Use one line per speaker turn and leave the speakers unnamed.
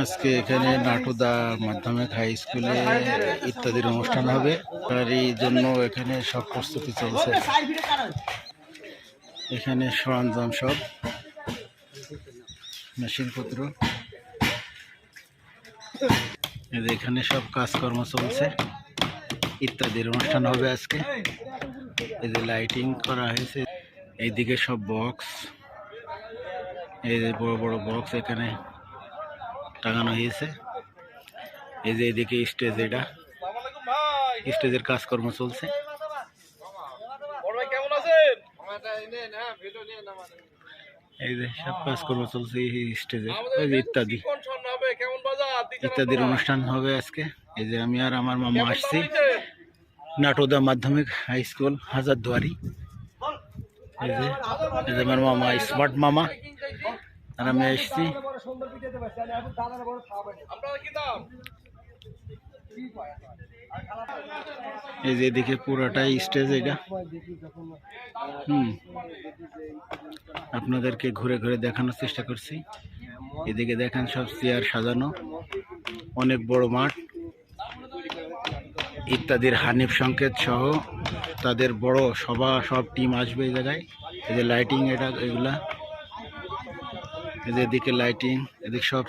আজকে এখানে নাটুদা মাধ্যমিক হাই স্কুলে ইত্যাদির অনুষ্ঠান হবে। তারই জন্য এখানে সব প্রস্তুতি চলছে। এখানে সরঞ্জাম সব। মেশিনপত্র এখানে সব কাজকর্ম চলছে। ইত্যাদির অনুষ্ঠান হবে আজকে। এই যে লাইটিং করা হয়েছে। এইদিকে সব বক্স। এই যে বড় বড় বক্স এখানে। টাঙানো হয়েছে। এই যে এদিকে স্টেজ এটা। স্টেজের কাজকর্ম চলছে। এই যে সব কাজকর্ম চলছে স্টেজে। এই যে ইত্যাদি। ইত্যাদির অনুষ্ঠান হবে আজকে। এই যে আমি আর আমার মামা আসছি। নাটোদা মাধ্যমিক হাই স্কুল, হাজারদুয়ারি। এই যে আমার মামা স্মার্ট মামা। আর আমি আসছি এই যে এদিকে পুরোটাই স্টেজ এটা। হুম। আপনাদেরকে ঘুরে ঘুরে দেখানোর চেষ্টা করছি। এদিকে দেখেন সব চেয়ার সাজানো। অনেক বড় মাঠ। ইত্যাদির হানিফ সংকেত সহ তাদের বড় সভা সব টিম আসবে এই জায়গায়। এই যে লাইটিং এটা এগুলা। এদিকে লাইটিং এদিকে সব